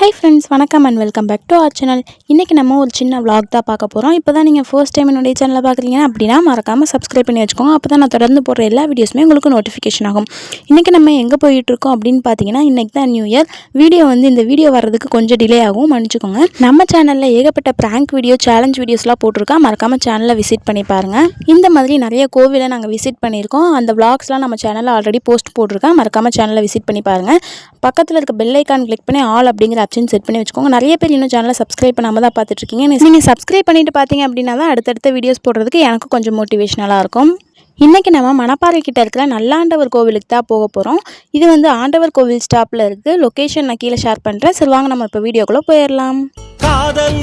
High friends வணக்கம் and welcome back to our channel இன்றைக்கி நம்ம ஒரு சின்ன விளாக் தான் பார்க்க போகிறோம் இப்போ தான் நீங்கள் ஃபர்ஸ்ட் டைம் என்னுடைய சேனலை பார்க்குறீங்க அப்படின்னா மறக்காமல் சப்ஸ்கிரைப் பண்ணி வச்சுக்கோங்க. அப்போ தான் நான் தொடர்ந்து போடுற எல்லா வீடியோஸுமே உங்களுக்கு நோட்டிஃபிகேஷன் ஆகும். இன்றைக்கி நம்ம எங்கே போயிட்டுருக்கோம் அப்படின்னு பார்த்தீங்கன்னா இன்றைக்கி தான் நியூ இயர் வீடியோ வந்து இந்த வீடியோ வர்றதுக்கு கொஞ்சம் டிலே ஆகும். மன்னிச்சுக்கோங்க. நம்ம சேனலில் ஏகப்பட்ட ப்ராங்க் வீடியோ சேலஞ்ச் வீடியோஸ்லாம் போட்டிருக்கா? மறக்காமல் சேனலை விசிட் பண்ணி பாருங்கள் இந்த மாதிரி நிறைய கோவிலை நாங்கள் விசிட் பண்ணியிருக்கோம். அந்த விளாக்ஸ்லாம் நம்ம சேனலில் ஆல்ரெடி போஸ்ட் போட்டிருக்கா? மறக்காமல் சேனலை விசிட் பண்ணி பாருங்கள் பக்கத்தில் இருக்க பெல்லைக்கான் கிளிக் பண்ணி ஆல் அப்படிங்கிற ஆப்ஷன் செட் பண்ணி வச்சுக்கோங்க. நிறைய பேர் இன்னும் சேனலை சப்ஸ்கிரைப் பண்ணாமல் தான் பார்த்துட்ருக்கீங்க. நீங்கள் சப்ஸ்கிரைப் பண்ணிட்டு பார்த்தீங்க அப்படின்னா தான் அடுத்தடுத்த வீடியோஸ் போடுறதுக்கு எனக்கு கொஞ்சம் மோட்டிவேஷனலாக இருக்கும். இன்றைக்கி நம்ம மணப்பாறை கிட்ட இருக்கிற நல்லாண்டவர் கோவிலுக்கு தான் போக போகிறோம் இது வந்து ஆண்டவர் கோவில் ஸ்டாப்பில் இருக்குது லொக்கேஷன் நான் கீழே ஷேர் பண்ணுறேன் சரி வாங்க நம்ம இப்போ வீடியோக்குள்ளே போயிடலாம். காதல்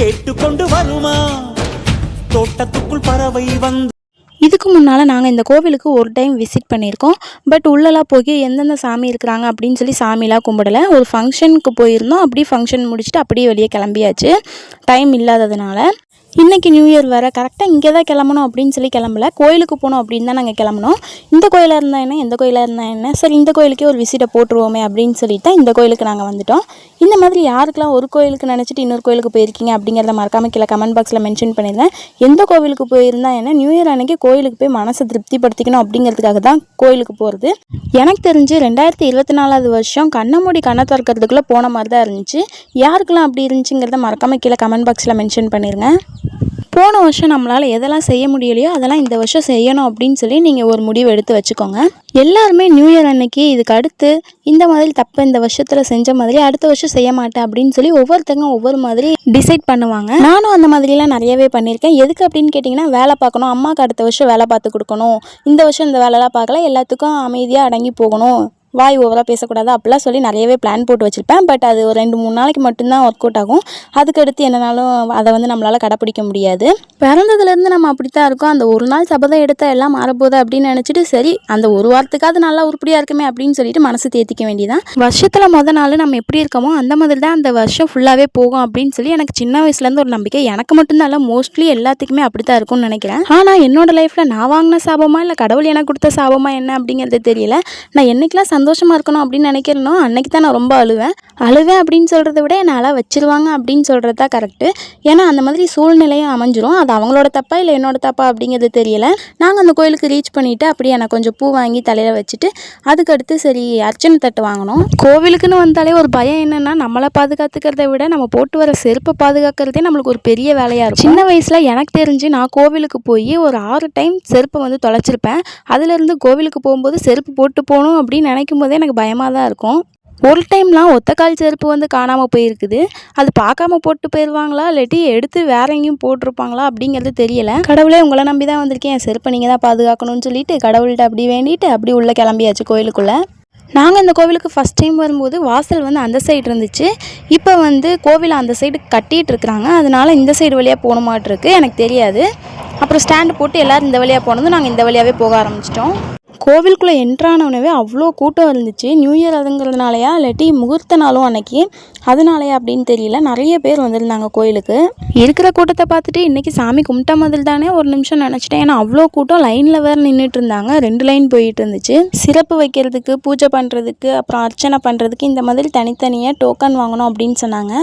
கேட்டுக்கொண்டு வருமா? தோட்டத்துக்குள் பறவை வந்து இதுக்கு முன்னால் நாங்கள் இந்த கோவிலுக்கு ஒரு டைம் விசிட் பண்ணியிருக்கோம். பட் உள்ளெல்லாம் போய் எந்தெந்த சாமி இருக்கிறாங்க அப்படின்னு சொல்லி சாமிலாம் கும்பிடலை. ஒரு ஃபங்க்ஷனுக்கு போயிருந்தோம். அப்படியே ஃபங்க்ஷன் முடிச்சுட்டு அப்படியே வெளியே கிளம்பியாச்சு. டைம் இல்லாததுனால. இன்றைக்கி நியூ இயர் வேறு. கரெக்டாக இங்கே தான் கிளம்பணும் அப்படின்னு சொல்லி கிளம்பல. கோயிலுக்கு போகணும் அப்படின்னு தான் நாங்கள் கிளம்புனோம். இந்த கோயிலாக இருந்தால் என்ன? எந்த கோயிலாக இருந்தால் என்ன? சரி இந்த கோயிலுக்கே ஒரு விசிட்டை போட்டுருவோமே அப்படின்னு சொல்லிட்டு தான் இந்த கோயிலுக்கு நாங்கள் வந்துட்டோம். இந்த மாதிரி யாருக்கெல்லாம் ஒரு கோயிலுக்கு நினச்சிட்டு இன்னொரு கோயிலுக்கு போயிருக்கீங்க அப்படிங்கிறத மறக்காம கீழே கமெண்ட் பாக்ஸில் மென்ஷன் பண்ணியிருந்தேன் எந்த கோவிலுக்கு போயிருந்தா என்ன? நியூ இயர் அன்னைக்கு கோயிலுக்கு போய் மனசை திருப்திப்படுத்திக்கணும் அப்படிங்கிறதுக்காக தான் கோயிலுக்கு போகிறது எனக்கு தெரிஞ்சு ரெண்டாயிரத்தி இருபத்தி நாலாவது வருஷம் கண்ணை மூடி கண்ணை திறக்கிறதுக்குள்ளே போன மாதிரி தான் இருந்துச்சு. யாருக்கெல்லாம் அப்படி இருந்துச்சுங்கிறத மறக்காம கீழே கமெண்ட் பாக்ஸில் மென்ஷன் பண்ணிடுங்க. போன வருஷம் நம்மளால் எதெல்லாம் செய்ய முடியலையோ அதெல்லாம் இந்த வருஷம் செய்யணும் அப்படின்னு சொல்லி நீங்கள் ஒரு முடிவு எடுத்து வச்சுக்கோங்க. எல்லாருமே நியூ இயர் அன்னைக்கு இதுக்கு அடுத்து இந்த மாதிரி தப்பு இந்த வருஷத்தில் செஞ்ச மாதிரி அடுத்த வருஷம் செய்ய மாட்டேன் அப்படின்னு சொல்லி ஒவ்வொருத்தங்க ஒவ்வொரு மாதிரி டிசைட் பண்ணுவாங்க. நானும் அந்த மாதிரிலாம் நிறையவே பண்ணியிருக்கேன். எதுக்கு அப்படின்னு கேட்டிங்கன்னா வேலை பார்க்கணும். அம்மாவுக்கு அடுத்த வருஷம் வேலை பார்த்து கொடுக்கணும். இந்த வருஷம் இந்த வேலைலாம் பார்க்கல. எல்லாத்துக்கும் அமைதியாக அடங்கி போகணும். வாய் ஓவராக பேசக்கூடாது. அப்படிலாம் சொல்லி நிறையவே பிளான் போட்டு வச்சுருப்பேன். பட் அது ஒரு ரெண்டு மூணு நாளைக்கு மட்டும்தான் ஒர்க் அவுட் ஆகும். அதுக்கடுத்து என்னனாலும் அதை வந்து நம்மளால் கடைப்பிடிக்க முடியாது. பிறந்ததுலேருந்து நம்ம அப்படி தான் இருக்கோம். அந்த ஒரு நாள் சபதம் எடுத்தால் எல்லாம் மாறப்போகுது அப்படின்னு நினச்சிட்டு சரி அந்த ஒரு வாரத்துக்காவது நல்லா உருப்படியாக இருக்குமே அப்படின்னு சொல்லிட்டு மனசு தேத்திக்க வேண்டியதான் வருஷத்தில் மொதல் நாள் நம்ம எப்படி இருக்கோமோ அந்த மாதிரி தான் அந்த வருஷம் ஃபுல்லாகவே போகும் அப்படின்னு சொல்லி எனக்கு சின்ன வயசுலேருந்து ஒரு நம்பிக்கை. எனக்கு மட்டும்தான் இல்லை மோஸ்ட்லி எல்லாத்துக்குமே அப்படி தான் இருக்கும்னு நினைக்கிறேன். ஆனால் என்னோட லைஃப்பில் நான் வாங்கின சாபமா இல்லை கடவுள் எனக்கு கொடுத்த சாபமா என்ன அப்படிங்கிறது தெரியல. நான் என்னைக்கெல்லாம் சந்தோஷமாக இருக்கணும் அப்படின்னு நினைக்கிறேனோ அன்னைக்கு தான் நான் ரொம்ப அழுவேன். அழுவேன் அப்படின்னு சொல்கிறத விட என்னை அழ வச்சிருவாங்க அப்படின்னு சொல்கிறது தான் கரெக்டு ஏன்னா அந்த மாதிரி சூழ்நிலையும் அமைஞ்சிரும். அது அவங்களோட தப்பா இல்லை என்னோட தப்பா அப்படிங்கிறது தெரியல. நாங்கள் அந்த கோயிலுக்கு ரீச் பண்ணிவிட்டு அப்படியே எனக்கு கொஞ்சம் பூ வாங்கி தலையில் வச்சுட்டு அதுக்கடுத்து சரி அர்ச்சனை தட்டு வாங்கினோம். கோவிலுக்குன்னு வந்தாலே ஒரு பயம் என்னென்னா நம்மளை பாதுகாத்துக்கிறத விட நம்ம போட்டு வர செருப்பை பாதுகாக்கிறதே நம்மளுக்கு ஒரு பெரிய வேலையாக இருக்கும். சின்ன வயசில் எனக்கு தெரிஞ்சு நான் கோவிலுக்கு போய் ஒரு ஆறு டைம் செருப்பை வந்து தொலைச்சிருப்பேன். அதுலேருந்து கோவிலுக்கு போகும்போது செருப்பு போட்டு போகணும் அப்படின்னு நினைக்கும் போதே எனக்கு பயமாக தான் இருக்கும். ஒரு டைம்லாம் ஒத்தக்கால் செருப்பு வந்து காணாமல் போயிருக்குது. அது பார்க்காம போட்டு போயிடுவாங்களா இல்லாட்டி எடுத்து வேற எங்கேயும் போட்டிருப்பாங்களா? அப்படிங்கிறது தெரியல. கடவுளே உங்களை நம்பி தான் வந்திருக்கேன். என் செருப்பை நீங்கள் தான் பாதுகாக்கணும்னு சொல்லிட்டு கடவுள்கிட்ட அப்படி வேண்டிட்டு அப்படி உள்ளே கிளம்பியாச்சு கோயிலுக்குள்ளே. நாங்கள் இந்த கோவிலுக்கு ஃபஸ்ட் டைம் வரும்போது வாசல் வந்து அந்த சைடு இருந்துச்சு. இப்போ வந்து கோவில் அந்த சைடு கட்டிகிட்டு இருக்கிறாங்க. அதனால இந்த சைடு வழியாக போகணுமாட்டிருக்கு எனக்கு தெரியாது. அப்புறம் ஸ்டாண்டு போட்டு எல்லோரும் இந்த வழியாக போனதும் நாங்கள் இந்த வழியாகவே போக ஆரம்பிச்சிட்டோம். கோவிலுக்குள்ளே என்ட்ரானவனவே அவ்வளோ கூட்டம் இருந்துச்சு. நியூ இயர் அதுங்கிறதுனாலயா இல்லாட்டி முகூர்த்த நாளும் அன்னைக்கு? அதனாலயா அப்படின்னு தெரியல. நிறைய பேர் வந்திருந்தாங்க கோயிலுக்கு. இருக்கிற கூட்டத்தை பார்த்துட்டு இன்றைக்கி சாமி கும்பிட்ட மாதிரி தானே ஒரு நிமிஷம் நினச்சிட்டேன். ஏன்னா அவ்வளோ கூட்டம் லைனில் வேறு நின்றுட்டு இருந்தாங்க. ரெண்டு லைன் போயிட்டு இருந்துச்சு. சிறப்பு வைக்கிறதுக்கு பூஜை பண்ணுறதுக்கு அப்புறம் அர்ச்சனை பண்ணுறதுக்கு இந்த மாதிரி தனித்தனியாக டோக்கன் வாங்கணும் அப்படின்னு சொன்னாங்க.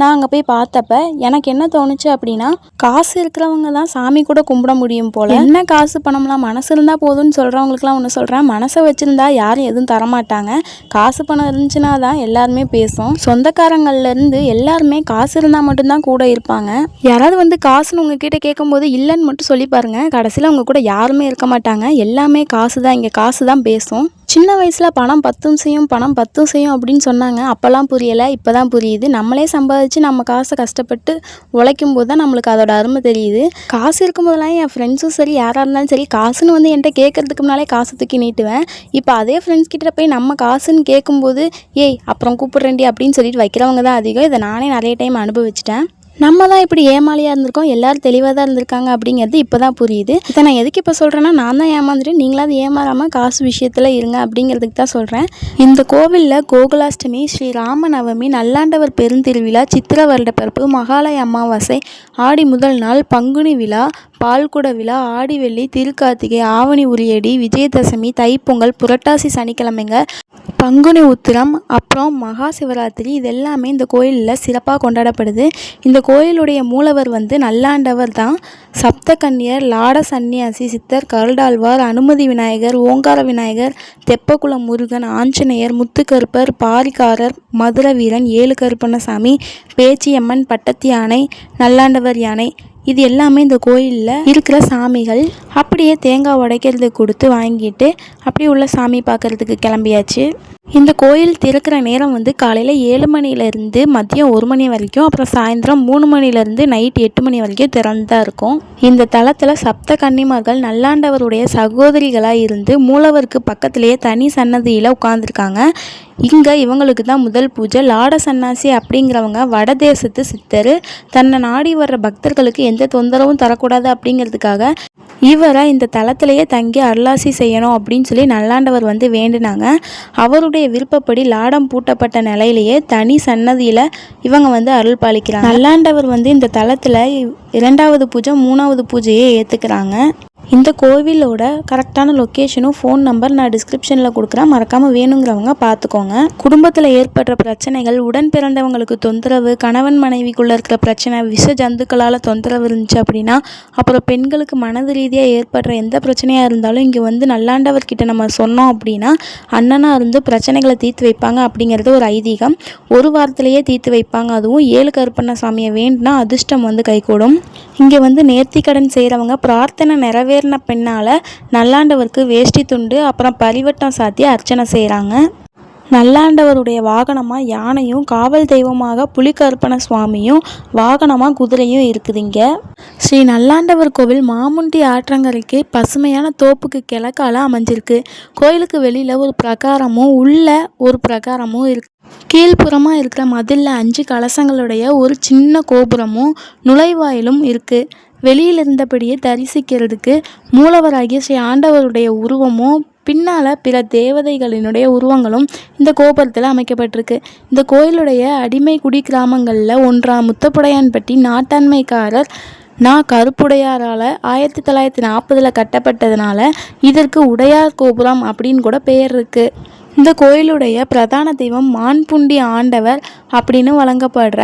நான் அங்கே போய் பார்த்தப்ப எனக்கு என்ன தோணுச்சு அப்படின்னா காசு இருக்கிறவங்க தான் சாமி கூட கும்பிட முடியும் போல. என்ன காசு பணம்லாம் மனசு இருந்தால் போதும்னு சொல்கிறவங்களுக்குலாம் ஒன்று சொல்கிறேன் மனசை வச்சுருந்தா யாரும் எதுவும் தரமாட்டாங்க. காசு பணம் இருந்துச்சுன்னா தான் எல்லாருமே பேசும். சொந்தக்காரங்கள்லேருந்து எல்லாருமே காசு இருந்தால் மட்டும்தான் கூட இருப்பாங்க. யாராவது வந்து காசுன்னு உங்ககிட்ட கேட்கும்போது இல்லைன்னு மட்டும் சொல்லி பாருங்க. கடைசியில் உங்கள் கூட யாருமே இருக்க மாட்டாங்க. எல்லாமே காசு தான். இங்கே காசு தான் பேசும். சின்ன வயசில் பணம் பத்தும் செய்யும் பணம் பத்தும் செய்யும் அப்படின்னு சொன்னாங்க. அப்போல்லாம் புரியலை இப்போ தான் புரியுது. நம்மளே சம்பாதிச்சு நம்ம காசை கஷ்டப்பட்டு உழைக்கும் போது தான் நம்மளுக்கு அதோட அருமை தெரியுது. காசு இருக்கும்போதெல்லாம் என் ஃப்ரெண்ட்ஸும் சரி யாராக இருந்தாலும் சரி காசுன்னு வந்து என்கிட்ட கேட்கறதுக்கு முன்னாலே காசு தூக்கி நீட்டுவேன். இப்போ அதே ஃப்ரெண்ட்ஸ் கிட்ட போய் நம்ம காசுன்னு கேட்கும்போது ஏய் அப்புறம் கூப்பிட்றேன்டி அப்படின்னு சொல்லிட்டு வைக்கிறவங்க தான் அதிகம். இதை நானே நிறைய டைம் அனுபவிச்சிட்டேன். நம்ம தான் இப்படி ஏமாளியாக இருந்திருக்கோம் எல்லோரும் தெளிவாக தான் இருந்திருக்காங்க அப்படிங்கிறது இப்போ தான் புரியுது. இதை நான் எதுக்கு இப்போ சொல்கிறேன்னா நான் தான் ஏமாந்துட்டு நீங்களாவது ஏமாறாமல் காசு விஷயத்தில் இருங்க அப்படிங்கிறதுக்கு தான் சொல்கிறேன் இந்த கோவிலில் கோகுலாஷ்டமி ஸ்ரீ ராமநவமி நல்லாண்டவர் பெருந்திருவிழா சித்திர வருடப்பிறப்பு மகாலய அமாவாசை ஆடி முதல் நாள் பங்குனி விழா பால்குட விழா ஆடி வெள்ளி திருக்கார்த்திகை ஆவணி உரியடி விஜயதசமி தைப்பொங்கல் புரட்டாசி சனிக்கிழமைங்க பங்குனி உத்திரம் அப்புறம் மகா சிவராத்திரி இது எல்லாமே இந்த கோயிலில் சிறப்பாக கொண்டாடப்படுது. இந்த கோயிலுடைய மூலவர் வந்து நல்லாண்டவர் தான். சப்த கன்னியர் லாட சன்னியாசி சித்தர் கருடாழ்வார் அனுமதி விநாயகர் ஓங்கார விநாயகர் தெப்பக்குளம் முருகன் ஆஞ்சநேயர் முத்துக்கருப்பர் பாரிகாரர் மதுர வீரன் ஏழு கருப்பண்ணசாமி பேச்சியம்மன் பட்டத்து யானை நல்லாண்டவர் யானை இது எல்லாமே இந்த கோயிலில் இருக்கிற சாமிகள் அப்படியே தேங்காய் உடைக்கிறதுக்கு கொடுத்து வாங்கிட்டு அப்படியே உள்ள சாமி பார்க்கறதுக்கு கிளம்பியாச்சு. இந்த கோயில் திறக்கிற நேரம் வந்து காலையில் ஏழு மணிலேருந்து மதியம் ஒரு மணி வரைக்கும் அப்புறம் சாயந்தரம் மூணு மணிலேருந்து நைட் எட்டு மணி வரைக்கும் திறந்தா இருக்கும். இந்த தளத்தில் சப்த கன்னிமார்கள் நல்லாண்டவருடைய சகோதரிகளாக இருந்து மூலவருக்கு பக்கத்திலேயே தனி சன்னதியில் உட்காந்துருக்காங்க இங்கே இவங்களுக்கு தான் முதல் பூஜை. லாட சன்னாசி அப்படிங்கிறவங்க வடதேசத்து சித்தர். தன்னை நாடி வர்ற பக்தர்களுக்கு எந்த தொந்தரவும் தரக்கூடாது அப்படிங்கிறதுக்காக இவரை இந்த தளத்திலேயே தங்கி அருளாசி செய்யணும் அப்படின்னு சொல்லி நல்லாண்டவர் வந்து வேண்டினாங்க. அவருடைய விருப்பப்படி லாடம் பூட்டப்பட்ட நிலையிலேயே தனி சன்னதியில் இவங்க வந்து அருள் பாலிக்கிறாங்க. நல்லாண்டவர் வந்து இந்த தளத்தில் இரண்டாவது பூஜை மூணாவது பூஜையை ஏற்றுக்கிறாங்க இந்த கோவிலோட கரெக்டான லொக்கேஷனும் ஃபோன் நம்பர் நான் டிஸ்கிரிப்ஷனில் கொடுக்குறேன். மறக்காமல் வேணுங்கிறவங்க பார்த்துக்கோங்க. குடும்பத்தில் ஏற்படுற பிரச்சனைகள் உடன் பிறந்தவங்களுக்கு தொந்தரவு கணவன் மனைவிக்குள்ளே இருக்கிற பிரச்சனை விஷ ஜந்துக்களால் தொந்தரவு இருந்துச்சு அப்படின்னா அப்புறம் பெண்களுக்கு மனது ரீதியாக ஏற்படுற எந்த பிரச்சனையாக இருந்தாலும் இங்கே வந்து நல்லாண்டவர்கிட்ட நம்ம சொன்னோம் அப்படின்னா அண்ணனாக இருந்து பிரச்சனைகளை தீர்த்து வைப்பாங்க அப்படிங்கிறது ஒரு ஐதீகம். ஒரு வாரத்திலேயே தீர்த்து வைப்பாங்க. அதுவும் ஏழு கருப்பண்ண சாமியை வேண்டினா அதிர்ஷ்டம் வந்து கைகூடும். இங்கே வந்து நேர்த்திக்கடன் செய்கிறவங்க பிரார்த்தனை நிறைவே நிறைவேறின பின்னால் நல்லாண்டவருக்கு வேஷ்டி துண்டு அப்புறம் பரிவட்டம் சாத்தி அர்ச்சனை செய்கிறாங்க நல்லாண்டவருடைய வாகனமாக யானையும் காவல் தெய்வமாக புலிகருப்பண சுவாமியும் வாகனமாக குதிரையும் இருக்குதுங்க. ஸ்ரீ நல்லாண்டவர் கோவில் மாமுண்டி ஆற்றங்கரைக்கு பசுமையான தோப்புக்கு கிழக்கால அமைஞ்சிருக்கு. கோயிலுக்கு வெளியில் ஒரு பிரகாரமும் உள்ள ஒரு பிரகாரமும் இருக்கு. கீழ்ப்புறமாக இருக்கிற மதிலில் அஞ்சு கலசங்களுடைய ஒரு சின்ன கோபுரமும் நுழைவாயிலும் இருக்குது வெளியில் இருந்தபடியே தரிசிக்கிறதுக்கு மூலவராகிய ஸ்ரீ ஆண்டவருடைய உருவமும் பின்னால் பிற தேவதைகளினுடைய உருவங்களும் இந்த கோபுரத்தில் அமைக்கப்பட்டிருக்கு. இந்த கோயிலுடைய அடிமை குடி கிராமங்களில் ஒன்றாம் முத்தப்புடையான்பட்டி நாட்டாண்மைக்காரர் நான் கருப்புடையாரால் ஆயிரத்தி தொள்ளாயிரத்தி நாற்பதில் கட்டப்பட்டதுனால இதற்கு உடையார் கோபுரம் அப்படின்னு கூட பெயர் இருக்குது இந்த கோயிலுடைய பிரதான தெய்வம் மான்புண்டி ஆண்டவர் அப்படின்னு வழங்கப்படுற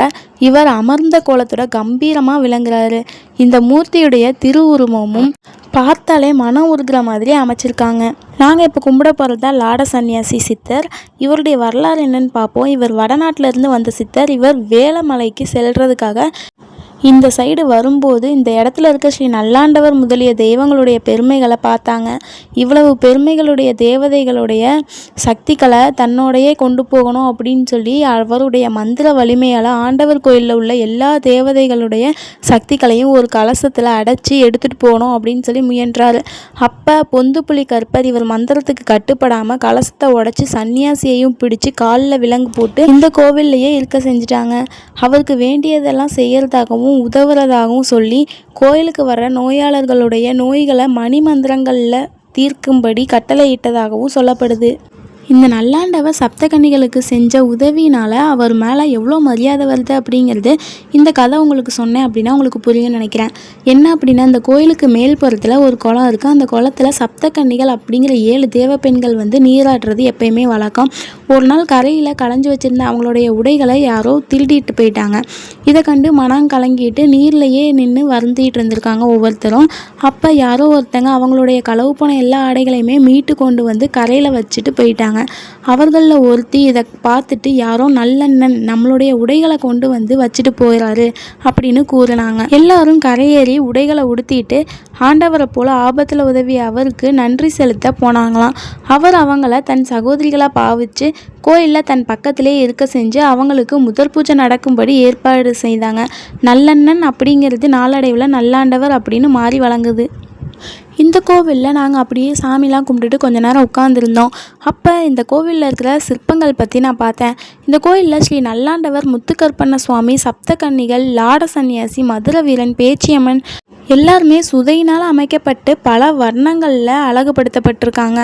இவர் அமர்ந்த கோலத்தோட கம்பீரமாக விளங்குறாரு. இந்த மூர்த்தியுடைய திருவுருவமும் பார்த்தாலே மனம் உருகிற மாதிரி அமைச்சிருக்காங்க. நாங்கள் இப்போ கும்பிட போகிறது தான் லாட சன்னியாசி சித்தர். இவருடைய வரலாறு என்னன்னு பார்ப்போம். இவர் வடநாட்டிலேருந்து வந்த சித்தர். இவர் வேலமலைக்கு செல்றதுக்காக இந்த சைடு வரும்போது இந்த இடத்துல இருக்க ஸ்ரீ நல்லாண்டவர் முதலிய தெய்வங்களுடைய பெருமைகளை பார்த்தாங்க. இவ்வளவு பெருமைகளுடைய தேவதைகளுடைய சக்திகளை தன்னோடையே கொண்டு போகணும் அப்படின்னு சொல்லி அவருடைய மந்திர வலிமையால் ஆண்டவர் கோயிலில் உள்ள எல்லா தேவதைகளுடைய சக்திகளையும் ஒரு கலசத்தில் அடைச்சி எடுத்துகிட்டு போகணும் அப்படின்னு சொல்லி முயன்றார். அப்போ பொந்து புலி கற்பர் இவர் மந்திரத்துக்கு கட்டுப்படாமல் கலசத்தை உடச்சி சன்னியாசியையும் பிடிச்சு காலில் விலங்கு போட்டு இந்த கோவில்லையே இருக்க செஞ்சுட்டாங்க. அவருக்கு வேண்டியதெல்லாம் செய்யறதாகவும் உதவுறதாகவும் சொல்லி கோயிலுக்கு வர நோயாளர்களுடைய நோய்களை மணிமந்திரங்களில் தீர்க்கும்படி கட்டளையிட்டதாகவும் சொல்லப்படுது. இந்த நல்லாண்டவர் சப்தகன்னிகளுக்கு செஞ்ச உதவியினால் அவர் மேலே எவ்வளோ மரியாதை வருது அப்படிங்கிறது இந்த கதை உங்களுக்கு சொன்னேன் அப்படின்னா உங்களுக்கு புரியும்னு நினைக்கிறேன். என்ன அப்படின்னா இந்த கோயிலுக்கு மேல்புறத்தில் ஒரு குளம் இருக்குது அந்த குளத்தில் சப்தகன்னிகள் அப்படிங்கிற ஏழு தேவ பெண்கள் வந்து நீராடுறது எப்பயுமே வழக்கம். ஒரு நாள் கரையில் களைஞ்சு வச்சுருந்த அவங்களுடைய உடைகளை யாரோ திருடிட்டு போயிட்டாங்க. இதை கண்டு மனம் கலங்கிட்டு நீர்லையே நின்று வருந்திட்டு இருந்திருக்காங்க ஒவ்வொருத்தரும். அப்போ யாரோ ஒருத்தங்க அவங்களுடைய களவு போன எல்லா ஆடைகளையுமே மீட்டு கொண்டு வந்து கரையில் வச்சுட்டு போயிட்டாங்க. அவர்களில் ஒருத்தி இதை பார்த்துட்டு யாரோ நல்லண்ணன் நம்மளுடைய உடைகளை கொண்டு வந்து வச்சுட்டு போகிறாரு அப்படின்னு கூறினாங்க. எல்லாரும் கரையேறி உடைகளை உடுத்திட்டு ஆண்டவரை போல ஆபத்தில் உதவிய அவருக்கு நன்றி செலுத்த போனாங்களாம். அவர் அவங்கள தன் சகோதரிகளாக பாவிச்சு கோயிலில் தன் பக்கத்திலே இருக்க செஞ்சு அவங்களுக்கு முதற் பூஜை நடக்கும்படி ஏற்பாடு செய்தாங்க. நல்லண்ணன் அப்படிங்கிறது நாளடைவில் நல்லாண்டவர் அப்படின்னு மாறி வழங்குது. இந்த கோவிலில் நாங்கள் அப்படியே சாமிலாம் கும்பிட்டுட்டு கொஞ்ச நேரம் உட்காந்துருந்தோம் அப்போ இந்த கோவிலில் இருக்கிற சிற்பங்கள் பற்றி நான் பார்த்தேன். இந்த கோயிலில் ஸ்ரீ நல்லாண்டவர் முத்துக்கற்பண்ண சுவாமி சப்தகன்னிகள் லாட சன்னியாசி மதுர வீரன் பேச்சியம்மன் எல்லாருமே சுதையினால் அமைக்கப்பட்டு பல வர்ணங்களில் அழகுபடுத்தப்பட்டிருக்காங்க.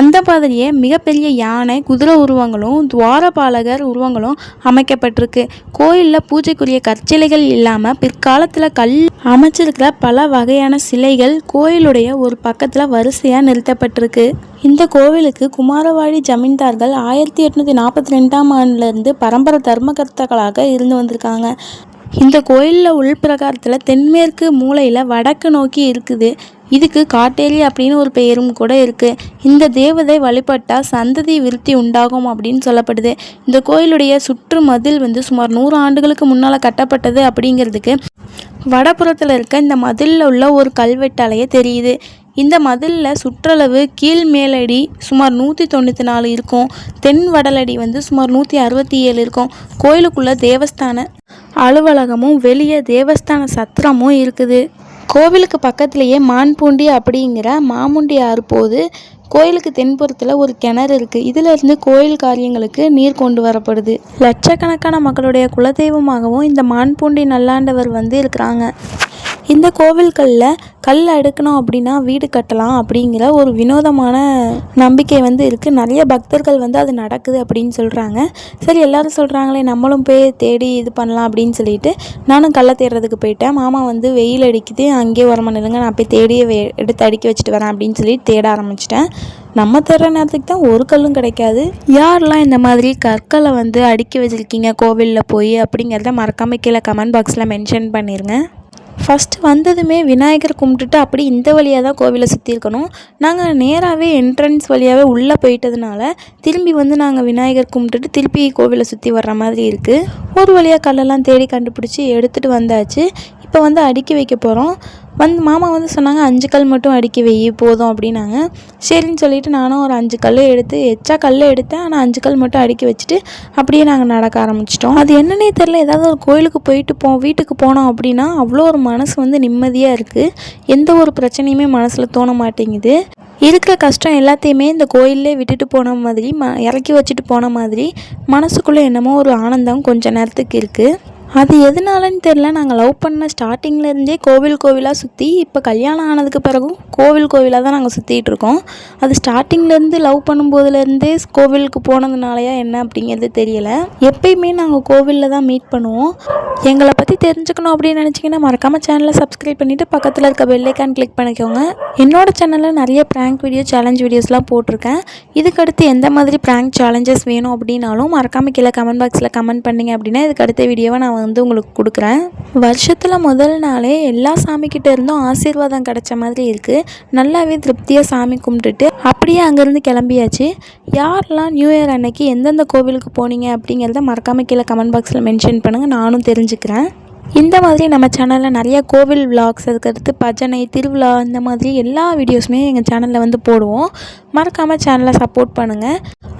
அந்த மாதிரியே மிகப்பெரிய யானை குதிரை உருவங்களும் துவாரபாலகர் உருவங்களும் அமைக்கப்பட்டிருக்கு. கோயிலில் பூஜைக்குரிய கற்சிலைகள் இல்லாமல் பிற்காலத்தில் கல் அமைச்சிருக்கிற பல வகையான சிலைகள் கோயிலுடைய ஒரு பக்கத்தில் வரிசையாக நிறுத்தப்பட்டிருக்கு. இந்த கோவிலுக்கு குமாரவாடி ஜமீன்தார்கள் ஆயிரத்தி எட்நூற்றி நாற்பத்தி ரெண்டாம் ஆண்டுலேருந்து பரம்பரை தர்மகர்த்தாக்களாக இருந்து வந்திருக்காங்க. இந்த கோயிலில் உள்பிரகாரத்தில் தென்மேற்கு மூலையில் வடக்கு நோக்கி இருக்குது. இதுக்கு காட்டேரி அப்படின்னு ஒரு பெயரும் கூட இருக்குது இந்த தேவதை வழிபட்டால் சந்ததி விருத்தி உண்டாகும் அப்படின்னு சொல்லப்படுது. இந்த கோயிலுடைய சுற்று மதில் வந்து சுமார் நூறு ஆண்டுகளுக்கு முன்னால் கட்டப்பட்டது அப்படிங்கிறதுக்கு வடபுறத்தில் இருக்க இந்த மதிலில் உள்ள ஒரு கல்வெட்டாலேயே தெரியுது. இந்த மதிலில் சுற்றளவு கீழ் மேலடி சுமார் நூற்றி தொண்ணூற்றி நாலு இருக்கும். தென் வடலடி வந்து சுமார் நூற்றி அறுபத்தி ஏழு இருக்கும். கோயிலுக்குள்ளே தேவஸ்தான அலுவலகமும் வெளியே தேவஸ்தான சத்திரமும் இருக்குது. கோவிலுக்கு பக்கத்துலேயே மான்பூண்டி அப்படிங்கிற மாமுண்டி ஆறு போது கோயிலுக்கு தென்புறத்தில் ஒரு கிணறு இருக்குது இதிலிருந்து கோயில் காரியங்களுக்கு நீர் கொண்டு வரப்படுது. லட்சக்கணக்கான மக்களுடைய குலதெய்வமாகவும் இந்த மான்பூண்டி நல்லாண்டவர் வந்து இருக்கிறாங்க. இந்த கோவில்களில் கல் அடுக்கணும் அப்படின்னா வீடு கட்டலாம் அப்படிங்கிற ஒரு வினோதமான நம்பிக்கை வந்து இருக்குது நிறைய பக்தர்கள் வந்து அது நடக்குது அப்படின்னு சொல்கிறாங்க சரி எல்லாரும் சொல்கிறாங்களே நம்மளும் போய் தேடி இது பண்ணலாம் அப்படின்னு சொல்லிட்டு நானும் கல்லை தேடுறதுக்கு போயிட்டேன். மாமா வந்து வெயில் அடிக்குது அங்கேயே உரமா நில்லுங்க நான் போய் தேடியே வே எடுத்து அடுக்கி வச்சுட்டு வரேன் அப்படின்னு சொல்லி தேட ஆரம்பிச்சிட்டேன். நம்ம தேடுற நேரத்துக்கு தான் ஒரு கல்லும் கிடைக்காது. யாரெல்லாம் இந்த மாதிரி கற்களை வந்து அடுக்கி வச்சுருக்கீங்க கோவிலில் போய் அப்படிங்கிறத மறக்காமல் கீழே கமெண்ட் பாக்ஸில் மென்ஷன் பண்ணிடுங்க ஃபஸ்ட்டு வந்ததுமே விநாயகர் கும்பிட்டுட்டு அப்படி இந்த வழியாக தான் கோவிலை சுற்றி இருக்கணும். நாங்கள் நேராகவே என்ட்ரன்ஸ் வழியாகவே உள்ளே போயிட்டதுனால திரும்பி வந்து நாங்கள் விநாயகர் கும்பிட்டுட்டு திருப்பி கோவிலை சுற்றி வர்ற மாதிரி இருக்குது ஒரு வழியாக கல்லெல்லாம் தேடி கண்டுபிடிச்சி எடுத்துகிட்டு வந்தாச்சு. இப்போ வந்து அடுக்கி வைக்க போகிறோம் வந்து மாமா வந்து சொன்னாங்க அஞ்சு கல் மட்டும் அடுக்கி வை போதும் அப்படின்னாங்க. சரின்னு சொல்லிட்டு நானும் ஒரு அஞ்சு கல் எடுத்து எச்சா கல் எடுத்தேன். ஆனால் அஞ்சு கல் மட்டும் அடுக்கி வச்சுட்டு அப்படியே நாங்கள் நடக்க ஆரம்பிச்சிட்டோம். அது என்னன்னே தெரில ஏதாவது ஒரு கோயிலுக்கு போயிட்டு போ வீட்டுக்கு போனோம் அப்படின்னா அவ்வளோ ஒரு மனசு வந்து நிம்மதியாக இருக்குது எந்த ஒரு பிரச்சனையுமே மனசில் தோண மாட்டேங்குது. இருக்கிற கஷ்டம் எல்லாத்தையுமே இந்த கோயிலே விட்டுட்டு போன மாதிரி ம இறக்கி வச்சுட்டு போன மாதிரி மனசுக்குள்ளே என்னமோ ஒரு ஆனந்தம் கொஞ்ச நேரத்துக்கு இருக்குது அது எதனாலன்னு தெரில நாங்கள் லவ் பண்ண ஸ்டார்டிங்லேருந்தே கோவில் கோவிலாக சுற்றி இப்போ கல்யாணம் ஆனதுக்கு பிறகும் கோவில் கோவிலாக தான் நாங்கள் சுற்றிகிட்ருக்கோம் இருக்கோம். அது ஸ்டார்டிங்லேருந்து லவ் பண்ணும்போதுலேருந்தே கோவிலுக்கு போனதுனாலயா என்ன அப்படிங்கிறது தெரியலை. எப்பயுமே நாங்கள் கோவிலில் தான் மீட் பண்ணுவோம். எங்களை பற்றி தெரிஞ்சுக்கணும் அப்படின்னு நினச்சிங்கன்னா மறக்காமல் சேனலை சப்ஸ்கிரைப் பண்ணிவிட்டு பக்கத்தில் இருக்க பெல்லைக்கான் கிளிக் பண்ணிக்கோங்க. என்னோடய சேனலில் நிறைய ப்ராங்க் வீடியோ சேலஞ்ச் வீடியோஸ்லாம் போட்டிருக்கேன். இதுக்கடுத்து எந்த மாதிரி ப்ராங்க் சேலஞ்சஸ் வேணும் அப்படின்னாலும் மறக்காமல் கீழே கமெண்ட் பாக்ஸில் கமெண்ட் பண்ணிங்க அப்படின்னா இதுக்கு அடுத்த வீடியோவை நான் வந்து உங்களுக்கு கொடுக்குறேன். வருஷத்தில் முதல் நாளே எல்லா சாமிக்கிட்ட இருந்தும் ஆசீர்வாதம் கிடைச்ச மாதிரி இருக்குது நல்லாவே திருப்தியாக சாமி கும்பிட்டுட்டு அப்படியே அங்கேருந்து கிளம்பியாச்சு. யாரெல்லாம் நியூ இயர் அன்னைக்கு எந்தெந்த கோவிலுக்கு போனீங்க அப்படிங்கிறத மறக்காமல் கீழே கமெண்ட் பாக்ஸில் மென்ஷன் பண்ணுங்கள் நானும் தெரிஞ்சுக்கிறேன். இந்த மாதிரி நம்ம சேனலில் நிறைய கோவில் விலாக்ஸ் அதுக்கடுத்து பஜனை திருவிழா இந்த மாதிரி எல்லா வீடியோஸுமே எங்கள் சேனலில் வந்து போடுவோம். மறக்காமல் சேனலை சப்போர்ட் பண்ணுங்கள்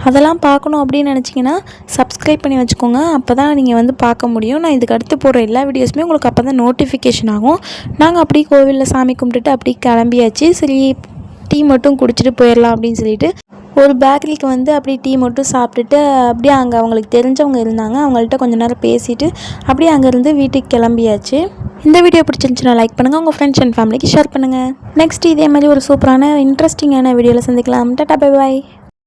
அதெல்லாம் பார்க்கணும் அப்படின்னு நினச்சிங்கன்னா சப்ஸ்கிரைப் பண்ணி வச்சுக்கோங்க. அப்போ தான் நீங்கள் வந்து பார்க்க முடியும். நான் இதுக்கு அடுத்து போடுற எல்லா வீடியோஸுமே உங்களுக்கு அப்போ தான் நோட்டிஃபிகேஷன் ஆகும். நாங்கள் அப்படியே கோவிலில் சாமி கும்பிட்டுட்டு அப்படியே கிளம்பியாச்சு. சரி டீ மட்டும் குடிச்சிட்டு போயிடலாம் அப்படின்னு சொல்லிட்டு ஒரு பேக்கரிக்கு வந்து அப்படியே டீ மட்டும் சாப்பிட்டுட்டு அப்படியே அங்கே அவங்களுக்கு தெரிஞ்சவங்க இருந்தாங்க. அவங்கள்ட்ட கொஞ்ச நேரம் பேசிட்டு அப்படியே அங்கேருந்து வீட்டுக்கு கிளம்பியாச்சு. இந்த வீடியோ பிடிச்சிருந்துச்சுன்னா லைக் பண்ணுங்கள் உங்கள் ஃப்ரெண்ட்ஸ் அண்ட் ஃபேமிலிக்கு ஷேர் பண்ணுங்கள் நெக்ஸ்ட் இதே மாதிரி ஒரு சூப்பரான இன்ட்ரெஸ்டிங்கான வீடியோவில் சந்திக்கலாம். Tata bye bye